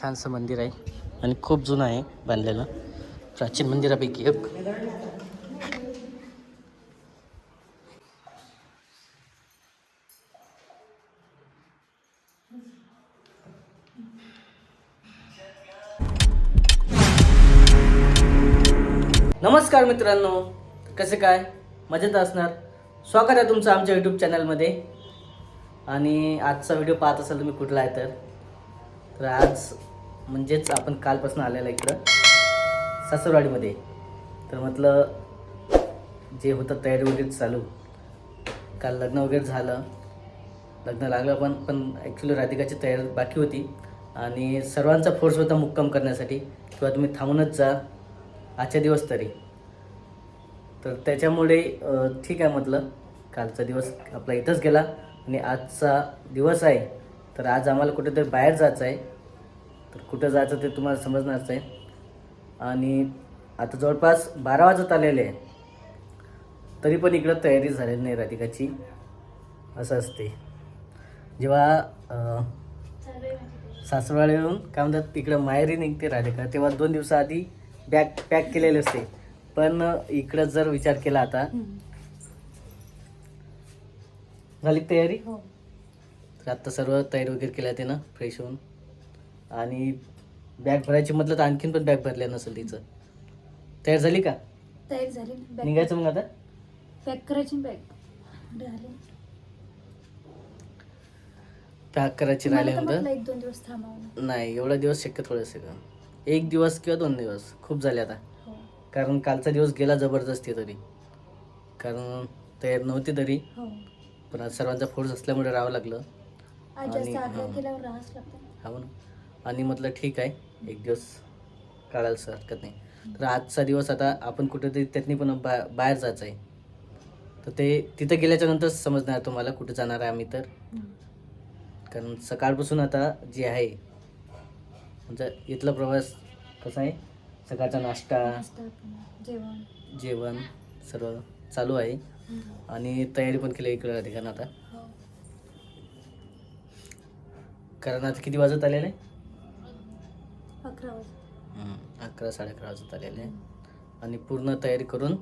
छानसं मंदिर आहे. आणि खूप जुनं आहे बांधलेलं. प्राचीन मंदिरापैकी एक. नमस्कार मित्रांनो. कसे काय? मजेत असणार? स्वागत आहे तुमचं आमच्या यूट्यूब चॅनलमध्ये आणि आजचा व्हिडिओ पाहत असाल तुम्ही कुठला आहे तर. तर आज म्हणजेच आपण कालपासून आलेला इकडं. सासरवाडीमध्ये. तर म्हटलं जे होतं तयारी वगैरे चालू. काल लग्न वगैरे झालं. लग्न लागलं पण पण ॲक्च्युली राधिकाची तयारी बाकी होती. आणि सर्वांचा फोर्स होता मुक्काम करण्यासाठी. किंवा तुम्ही थांबूनच जा. आजच्या दिवस तरी. तर त्याच्यामुळे ठीक आहे म्हटलं. कालचा दिवस आपला इथंच गेला. आणि आजचा दिवस आहे. तर आज आम्हाला कुठेतरी बाहेर जायचं आहे. तर कुठं जायचं ते तुम्हाला समजणारच आहे. आणि आता जवळपास बारा वाजत आलेले आहे. तरी पण इकडं तयारी झालेली नाही राधिकाची. असं असते. जेव्हा अ, सासरवाडीवरून काय म्हणतात तिकडं माहेरी निघते राधिका तेव्हा दोन दिवसाआधी बॅग पॅक केलेले असते. पण इकडं जर विचार केला आता झाली तयारी? हो. तर आत्ता सर्व तयारी वगैरे केल्या ते ना फ्रेश होऊन. आणि बॅग भरायची म्हटलं तर आणखीन पण बॅग भरल्या नसेल तिचं. तयार झाली का? तयारी झाली ना बॅग. निघायचं मग आता? पॅक करायची बॅग. झाली. पॅक करायची मला तर राहिल्यानंतर म्हटलं एक दोन दिवस थांबावं. नाही एवढा दिवस शक्य थोडंसं का? एक दिवस किंवा दोन दिवस. खूप झाले आता. हो. कारण कालचा दिवस गेला जबरदस्ती तरी. कारण तयार नव्हती तरी. हो. पण आज सर्वांचा फोर्स असल्यामुळे राहावं लागलं. आज जास्त आणि- आग्रह हा. केल्यावर राहावंच लागतं. हा ना आणि म्हटलं ठीक आहे एक दिवस काढायला सर हरकत नाही. तर आजचा दिवस आता आपण कुठेतरी त्यातनी पण बा बाहेर जायचं आहे. तर ते तिथं गेल्याच्यानंतर समजणार तुम्हाला कुठे जाणार आहे आम्ही तर. कारण सकाळपासून आता जे आहे म्हणजे इथला प्रवास कसा आहे? सकाळचा नाश्ता जेवण. जेवण सर्व चालू आहे. आणि तयारी पण केली इकडे ठिकाण आता. हो. कारण आता किती वाजत आलेले आहे? अकरा वाजता. साडे अकरा वाजत आलेले. आणि पूर्ण तयारी करून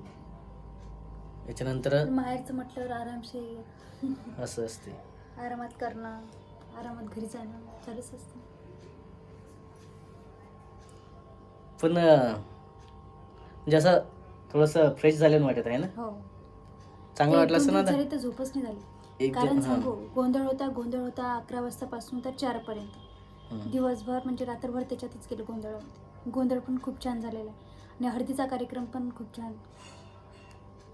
याच्यानंतर माहेरचं म्हटल्यावर आरामशीर. असं असते. आरामात करणं आरामात घरी जाणं चालूच असतं. पण म्हणजे असं थोडंसं फ्रेश झाल्यानं वाटत आहे ना? हो. चांगलं वाटलं असं ना झोपच नाही झाली. कारण सांगू गोंधळ होता गोंधळ होता अकरा वाजतापासून तर चारपर्यंत. हम्म. दिवसभर म्हणजे रात्रभर त्याच्यातच गेले गोंधळामध्ये. गोंधळ पण खूप छान झालेला आहे. आणि हळदीचा कार्यक्रम पण खूप छान.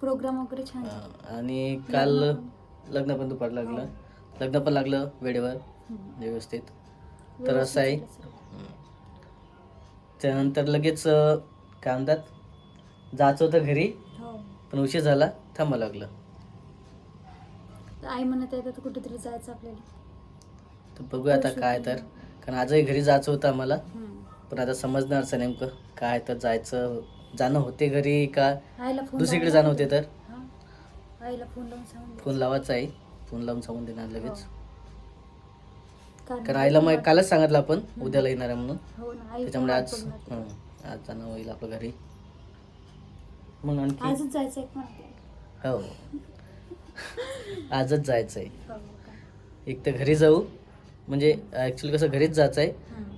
प्रोग्राम वगैरे छान झाला. आणि काल लग्न पण दुपार लागलं. लग्न पण लागलं वेळेवर. हम्म. व्यवस्थित. तर असं आहे. झालं सर्व. त्यानंतर लगेच अं, काय म्हणतात? जायचं होतं घरी. हो. पण उशीर झाला. थांबावं लागलं. तर आई म्हणत आहे तर कुठेतरी जायचं आपल्याला. तर बघूया आता काय तर. कारण आजही घरी जायचं होतं आम्हाला. पण आता समजणारच आहे नेमकं काय तर जायचं. जाणं होते घरी का? आईला फोन दुसरीकडे लावून जाणं होते तर? हा. आईला फोन लावून सांगून फोन लावायचा आहे. फोन लावून सांगून देणार लगेच. हो. कारण कारण आईला मग कालच सांगितलं आपण उद्याला येणार आहे म्हणून. हो ना आई त्याच्यामुळे आज. हं, आज जाणं होईल आपलं घरी. मग आणखी? आजच जायचं एक म्हणते हो. आजच जायचं आहे. हो का. एक तर घरी जाऊ. म्हणजे ॲक्च्युली कसं घरीच जायचं आहे.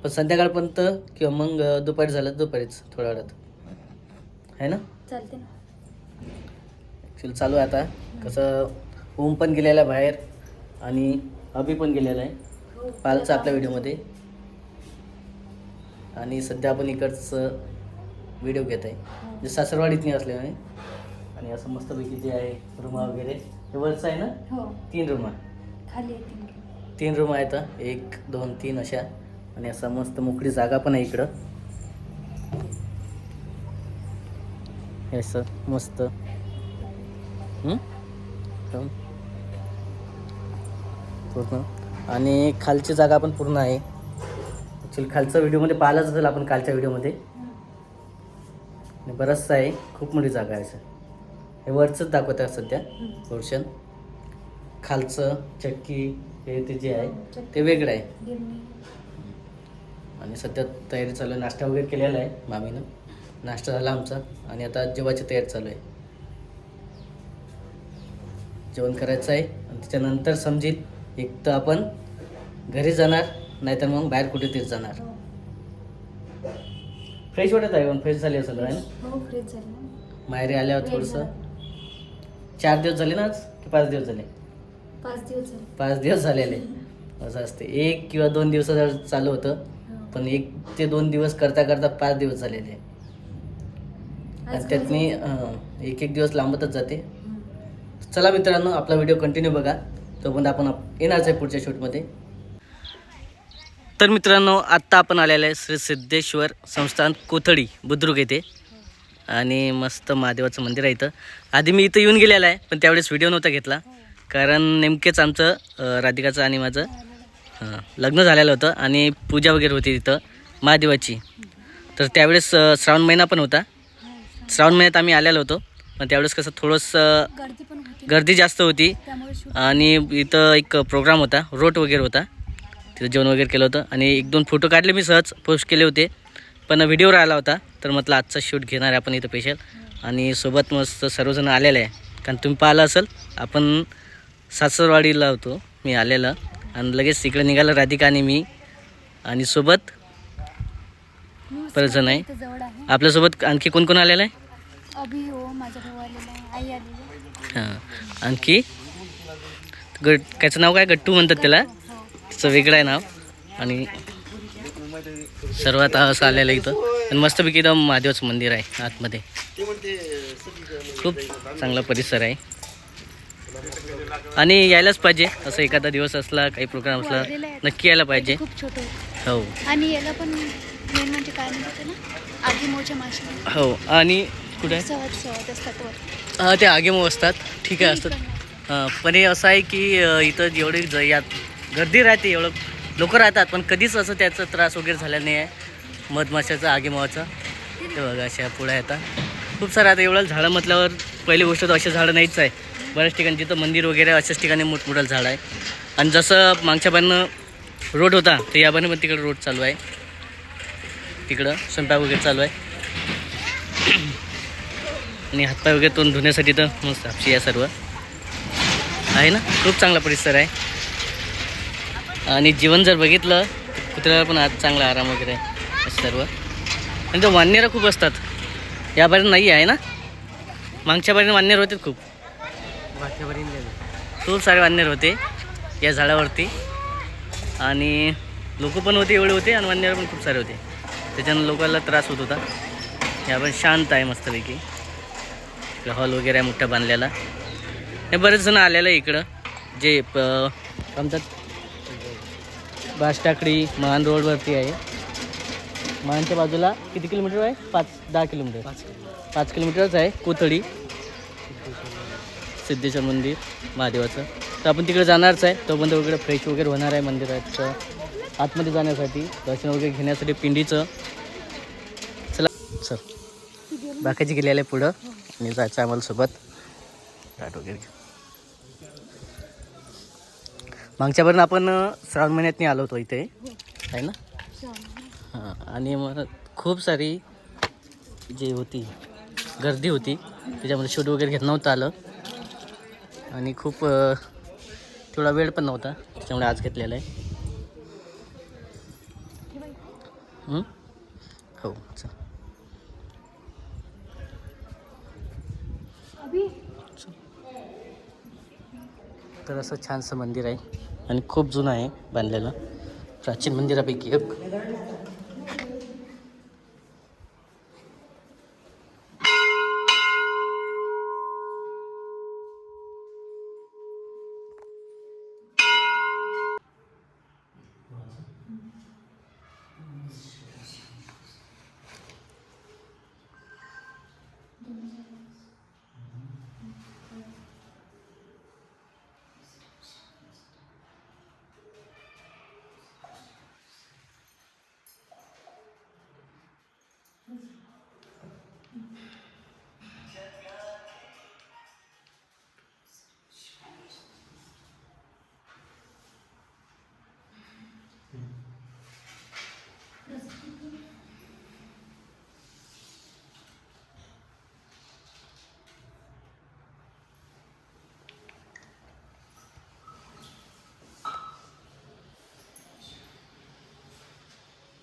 पण संध्याकाळपर्यंत किंवा मग दुपारी झालं दुपारीच थोड्या वेळात. आहे ना? चालते ना. ॲक्च्युली चालू आहे आता. कसं ओम पण गेलेला आहे बाहेर आणि अभि पण गेलेला आहे. हो. कालचं आपल्या व्हिडिओमध्ये. आणि सध्या आपण इकडचं व्हिडिओ घेत आहे. हो. जे सासरवाडीत नाही असल्याने आणि असं मस्तपैकी जे आहे रुमा वगैरे. हे वरचं आहे ना? हो. तीन रुमा खाली. तीन रूम आहेत एक दोन तीन अशा. आणि असं मस्त मोकळी जागा पण आहे इकडं. हे असं मस्त. हं? पूर्ण. आणि खालची जागा पण पूर्ण आहे. ॲक्च्युली खालचं व्हिडिओमध्ये पाहिलंच असेल आपण कालच्या व्हिडिओमध्ये बरंचसं आहे. खूप मोठी जागा आहे सर हे वरचंच दाखवत आहे सध्या पोर्शन खालचं चक्की. हे ते जे आहे. ते वेगळं आहे. आणि सध्या तयारी चालू आहे. नाश्ता वगैरे केलेला आहे मामीनं. नाश्ता झाला आमचा. आणि आता जेवायची तयारी चालू आहे. जेवण करायचं आहे. आणि त्याच्यानंतर समजेल एक तर आपण घरी जाणार नाहीतर मग बाहेर कुठे तरी जाणार. फ्रेश वाटत आहे पण फ्रेश झाली असेल आहे ना हो ना माहेरी आल्यावर थोडंसं. चार दिवस झाले ना आज? की पाच दिवस झाले? पाच दिवस झाले. पाच दिवस झालेले. असं असते. एक किंवा दोन दिवसाचं चालू होतं. हो. पण एक ते दोन दिवस करता करता पाच दिवस झालेले. आणि आज त्यातनी अं, एक एक दिवस लांबतच जाते. चला मित्रांनो आपला व्हिडिओ कंटिन्यू बघा. तोपर्यंत आपण आप- येणारच आहे पुढच्या शूटमध्ये. तर मित्रांनो आत्ता आपण आलेलं आहे श्री सिद्धेश्वर संस्थान कोथळी बुद्रुक येथे. आणि मस्त महादेवाचं मंदिर आहे इथं. आधी मी इथं येऊन गेलेलं आहे पण त्यावेळेस व्हिडिओ नव्हता घेतला. कारण नेमकेच आमचं राधिकाचं आणि माझं लग्न झालेलं होतं आणि पूजा वगैरे होती तिथं महादेवाची. तर त्यावेळेस श्रावण महिना पण होता. श्रावण महिन्यात आम्ही आलेलो होतो. पण त्यावेळेस कसं थोडंसं गर्दी जास्त होती आणि इथं एक प्रोग्राम होता रोट वगैरे होता. तिथं जेवण वगैरे केलं होतं आणि एक दोन फोटो काढले मी सहज पोस्ट केले होते. पण व्हिडिओ राहिला होता तर म्हटलं आजचा शूट घेणार आहे आपण इथं स्पेशल आणि सोबत मस्त सर्वजण आलेले आहे. कारण तुम्ही पाहिलं असेल आपण सासरवाडीला होतो मी आलेलं. आणि लगेच इकडे निघालं. राधिका आणि मी. आणि सोबत बरेच जण आहे. इथं आपल्यासोबत आणखी कोण कोण आलेलं आहे? अभि हो माझा भाऊ आलेला आहे. आई आलेली आहे. हां. आणखी? गट त्याचं नाव काय? गट्टू म्हणतात त्याला. तिचं वेगळं आहे नाव. आणि सर्वात असं आलेलं आहे इथं. आणि मस्तपैकी एकदम महादेवाचं मंदिर आहे आतमध्ये. खूप चांगला परिसर आहे. आणि यायलाच पाहिजे. असं एखादा दिवस असला काही प्रोग्राम असला आहे. नक्की यायला पाहिजे. खूप छोटं होतं. हो. आणि याला पण मेन म्हणजे काय ना मासे हो. आणि कुठे? आहे सहज सहज असतात वर. हां ते आगेमो असतात. ठीक आहे असतात. हां, पण हे असं आहे की इथं जेवढी ज यात गर्दी राहते एवढं लोक राहतात पण कधीच असं त्याचा त्रास वगैरे झाला नाही आहे. मधमाशाचा आगेमावाचा ते बघा अशा पुढे येतात खूप सारं आता एवढं झाडं म्हटल्यावर पहिली गोष्ट तर असे झाडं नाहीच आहे. बऱ्याच ठिकाणी जिथं मंदिर वगैरे अशाच ठिकाणी मोठमोठं झाड आहे. आणि जसं मागच्या बाजूनं रोड होता तर या बाजूने पण तिकडं रोड चालू आहे. तिकडं स्वयंपाक वगैरे चालू आहे. आणि हातपाय वगैरे तोंड धुण्यासाठी तर मस्त हापशी या सर्व. आहे ना? खूप चांगला परिसर आहे. आणि जीवन जर बघितलं कुत्र्याला पण आज चांगला आराम वगैरे आहे सर्व. आणि ते वाननेरं खूप असतात. या बाजून नाही आहे ना? मागच्या बाजूने वाननेर होते खूप. खूप सारे वाननेर होते या झाडावरती. आणि लोक पण होते एवढे होते आणि वाननेर पण खूप सारे होते. त्याच्यानं लोकांना त्रास होत होता. या पण शांत आहे मस्तपैकी. हॉल वगैरे आहे मोठा बांधलेला. हे बरेच जण आलेलं आहे इकडं. जे प आमच्यात बाष्टाकडी महान रोडवरती आहे. महानच्या बाजूला किती किलोमीटर आहे? पाच दहा किलोमीटर. पाच किलोमीटरच आहे कोथळी. सिद्धेश्वर मंदिर महादेवाचं. तर आपण तिकडे जाणारच आहे. तोपर्यंत वगैरे फ्रेश वगैरे होणार आहे मंदिराचं. आतमध्ये जाण्यासाठी दर्शन वगैरे घेण्यासाठी पिंडीचं. चला. सर बाकीचे गेलेलं आहे पुढं. आणि जायचं आम्हाला सोबत. ताट वगैरे घेऊन. मागच्यापर्यंत आपण श्रावण महिन्यात आलो होतो इथे. आहे ना? हां. आणि मग खूप सारी जी होती गर्दी होती त्याच्यामध्ये शूट वगैरे घेत नव्हतं आलं. आणि खूप थोडा वेळ पण नव्हता त्याच्यामुळे आज घेतलेला आहे. हो चल. तर असं छानसं मंदिर आहे आणि खूप जुनं आहे बांधलेलं. प्राचीन मंदिरापैकी एक.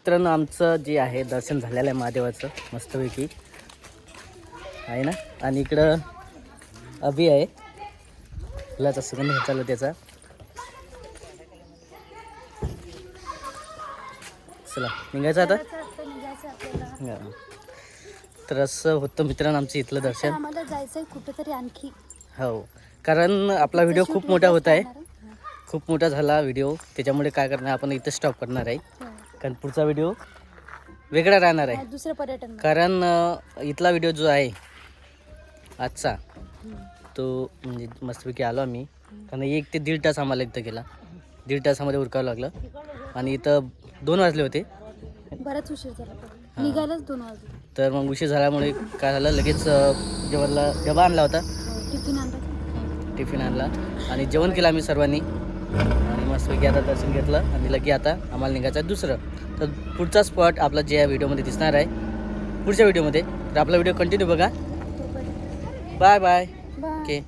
मित्रांनो आमचं जे आहे दर्शन झालेलं आहे महादेवाचं मस्तपैकी. आहे ना? आणि इकडं अभि आहे. फुलाचा सुगंध चालू त्याचा. चला निघायचं आता? हा. तर असं होतं मित्रांनो आमचं इथलं दर्शन. आम्हाला जायचंय कुठेतरी आणखी. हो. कारण आपला व्हिडिओ खूप मोठा होत आहे. खूप मोठा झाला व्हिडिओ. त्याच्यामुळे काय करणार आपण इथं स्टॉप करणार आहे. कारण पुढचा व्हिडिओ वेगळा राहणार आहे. दुसरं पर्यटन. कारण अ, इथला व्हिडिओ जो आहे आजचा तो म्हणजे मस्तपैकी आलो आम्ही. कारण एक ते दीड तास आम्हाला इथं गेला. दीड तासामध्ये उरकावं लागलं. आणि इथं दोन वाजले होते. बराच उशीर झाला पण. निघायलाच दोन वाजले. तर मग उशीर झाल्यामुळे काय झालं लगेच अ, जेवणला डबा आणला होता. टिफिन आणला टिफिन आणला. आणि जेवण केलं आम्ही सर्वांनी. मस्तपैकी आता दर्शन घेतलं आणि लगे आता आम्हाला निघायचं आहे दुसरं. तर पुढचा स्पॉट आपला जे या व्हिडिओमध्ये दिसणार आहे पुढच्या व्हिडिओमध्ये तर आपला व्हिडिओ कंटिन्यू बघा. Bye bye okay